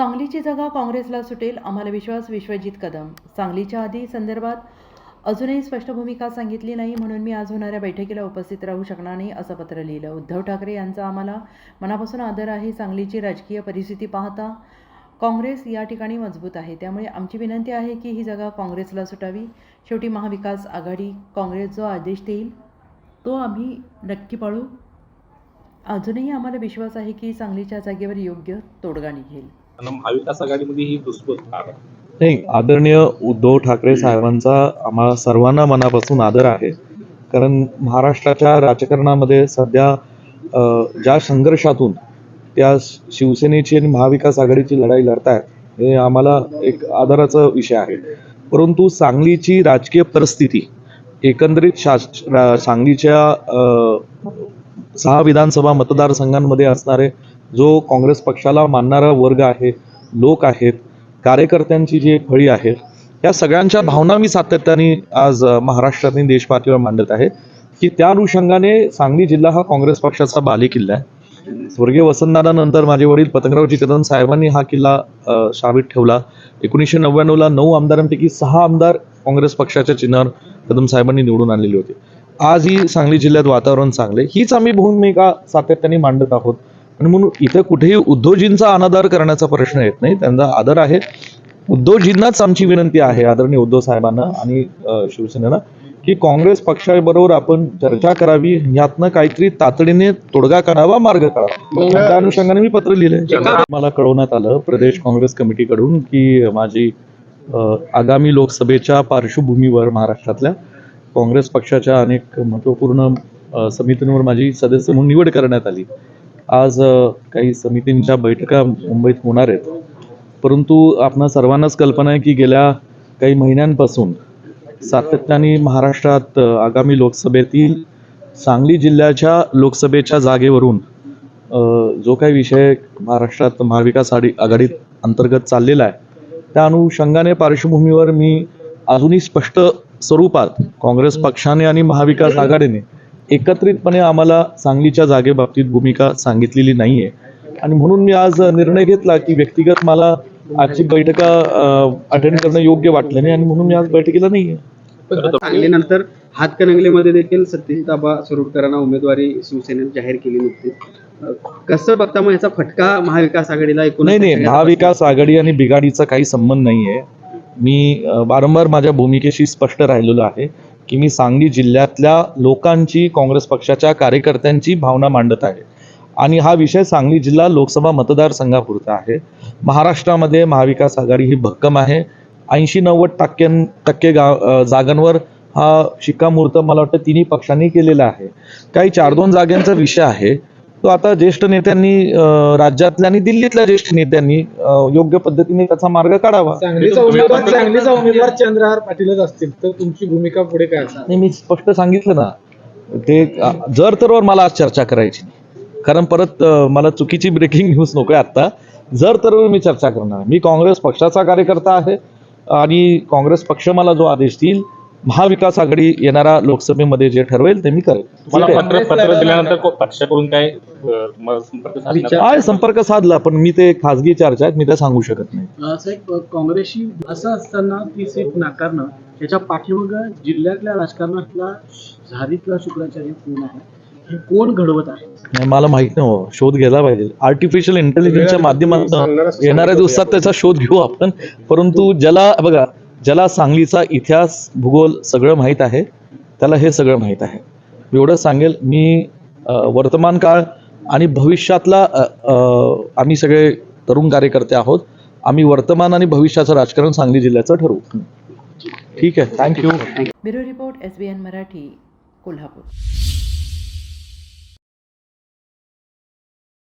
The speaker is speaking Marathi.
सांगलीची जागा काँग्रेसला सुटेल आम्हाला विश्वास विश्वजित कदम. सांगलीच्या आधी संदर्भात अजूनही स्पष्ट भूमिका सांगितली नाही म्हणून मी आज होणाऱ्या बैठकीला उपस्थित राहू शकणार नाही असं पत्र लिहिलं. उद्धव ठाकरे यांचा आम्हाला मनापासून आदर आहे. सांगलीची राजकीय परिस्थिती पाहता काँग्रेस या ठिकाणी मजबूत आहे. त्यामुळे आमची विनंती आहे की ही जागा काँग्रेसला सुटावी. शेवटी महाविकास आघाडी काँग्रेस जो आदेश देईल तो आम्ही नक्की पाळू. अजूनही आम्हाला विश्वास आहे की सांगलीच्या जागेवर योग्य तोडगा निघेल. महाविकास आघाडीमध्ये ही घुसखोस नाही आदरणीय उद्धव ठाकरे साहेबांचा आम्हाला सर्वांना मनापासून आदर आहे. कारण महाराष्ट्राच्या राजकारणामध्ये सध्या ज्या संघर्षातून त्या शिवसेनेची आणि महाविकास आघाडीची लढाई लढतायत हे आम्हाला एक आदराचा विषय आहे. परंतु सांगलीची राजकीय परिस्थिती एकंदरीत शास सांगलीच्या सहा विधानसभा मतदारसंघांमध्ये असणारे जो काँग्रेस पक्षाला मानणारा वर्ग आहे लोक आहेत कार्यकर्त्यांची जी फळी आहे या सगळ्यांच्या भावना मी सातत्याने आज महाराष्ट्रातील देशपातळीवर मांडत आहे की त्या अनुषंगाने सांगली जिल्हा हा काँग्रेस पक्षाचा बालेकिल्ला आहे. स्वर्गीय वसंतदादानंतर माझे वडील पतंगराव कदम साहेबांनी हा किल्ला शाबीत ठेवला. एकोणीसशे नव्याण्णवला नऊ आमदारांपैकी सहा आमदार काँग्रेस पक्षाच्या चिन्हावर कदम साहेबांनी निवडून आणलेले होते. आजही सांगली जिल्ह्यात वातावरण चांगले हीच आम्ही भूमिका सातत्याने मांडत आहोत. आणि म्हणून इथं कुठेही उद्धवजींचा अनादर करण्याचा प्रश्न येत नाही. त्यांचा आदर आहे. उद्धवजींनाच आमची विनंती आहे आदरणीय उद्धव साहेबांना आणि शिवसेनेला की काँग्रेस पक्षाबरोबर आपण चर्चा करावी यातनं काहीतरी तातडीने तोडगा काढावा मार्ग काढावा. त्या अनुषंगाने मी पत्र लिहिले मला कळवण्यात आलं प्रदेश काँग्रेस कमिटीकडून की माझी आगामी लोकसभेच्या पार्श्वभूमीवर महाराष्ट्रातल्या काँग्रेस पक्षाच्या अनेक महत्त्वपूर्ण समितींवर माझी सदस्य म्हणून निवड करण्यात आली. आज काही समितींच्या बैठका मुंबईत होणार आहेत. परंतु आपणा सर्वांनाच कल्पना आहे की गेल्या काही महिन्यांपासून सातत्याने महाराष्ट्रात आगामी लोकसभेतील सांगली जिल्ह्याच्या लोकसभेच्या जागेवरून जो काही विषय महाराष्ट्रात महाविकास आघाडी आघाडीत अंतर्गत चाललेला आहे त्या अनुषंगाने पार्श्वभूमीवर मी अजूनही स्पष्ट स्वरूपात काँग्रेस पक्षाने आणि महाविकास आघाडीने एकत्रितपणे आम्हाला सांगलीच्या जागेबाबतीत भूमिका सांगितलेली नाही आहे आणि म्हणून मी आज निर्णय घेतला की व्यक्तिगत मला आजची बैठका अटेंड करणं योग्य वाटलं नाही आणि म्हणून मी आज बैठकीला नाही आहे सांगलीनंतर हातकणंगलेमध्ये देखील सतीश दाबा सुरुडकरांना उमेदवारी शिवसेनेने जाहीर केली नुकतीच अं, कसं बघता मग याचा फटका महाविकास आघाडीला एकूण नाही नाही. महाविकास आघाडी आणि बिघाडीचा काही संबंध नाही आहे मी वारंवार माझ्या भूमिकेशी स्पष्ट राहिलेलो आहे. की मी सांगली जिल्ह्यातल्या लोकांची काँग्रेस पक्षाच्या कार्यकर्त्यांची भावना मांडत आहे. आणि हा विषय सांगली जिल्हा लोकसभा मतदारसंघापुरता आहे. महाराष्ट्रामध्ये महाविकास आघाडी ही भक्कम आहे. ऐंशी नव्वद टक्क्यां टक्के गा जागांवर हा शिक्कामोर्तब मला वाटतं तिन्ही पक्षांनी केलेला आहे. काही चार दोन जागांचा विषय आहे. तो आता ज्येष्ठ नेत्यांनी राज्यातल्या आणि दिल्लीतल्या ज्येष्ठ नेत्यांनी योग्य पद्धतीने त्याचा मार्ग काढावा. सांगलीचा उमेदवार सांगलीचा उमेदवार चंद्रहार पाटीलच असतील तर तुमची भूमिका पुढे काय असणार? नाही मी स्पष्ट सांगितलं ना ते जर तरवर मला आज चर्चा करायची नाही कारण परत अ, मला चुकीची ब्रेकिंग न्यूज नकोय आत्ता. जर तरवर मी चर्चा करणार मी काँग्रेस पक्षाचा कार्यकर्ता आहे आणि काँग्रेस पक्ष मला जो आदेश देईल महाविकास आघाडी येणाऱ्या लोकसभेमध्ये जे ठरवेल ते मी करेल. काय संपर्क साधला पण मी ते खासगी चर्चा आहेत मी ते सांगू शकत नाही. साहेब काँग्रेसची असं असताना ती सीट नाकारणं त्याच्या पाठीमागं जिल्ह्यातल्या राजकारणातला झारीतला शुक्राचार्य कोण आहे? हे कोण घडवत आहे? नाही मला माहीत नाही हो. शोध घ्यायला पाहिजे. आर्टिफिशियल इंटेलिजन्सच्या माध्यमातून येणाऱ्या दिवसात त्याचा शोध घेऊ आपण परंतु ज्याला बघा ज्याला सांगलीचा इतिहास भूगोल सगळं माहीत आहे त्याला हे सगळं माहीत आहे. एवढं सांगेल मी वर्तमान काळ आणि भविष्यातला आम्ही सगळे तरुण कार्यकर्ते आहोत. आम्ही वर्तमान आणि भविष्याचं राजकारण सांगली जिल्ह्याचं ठरवू. ठीक आहे. Thank you bureau report S B N Marathi Kolhapur.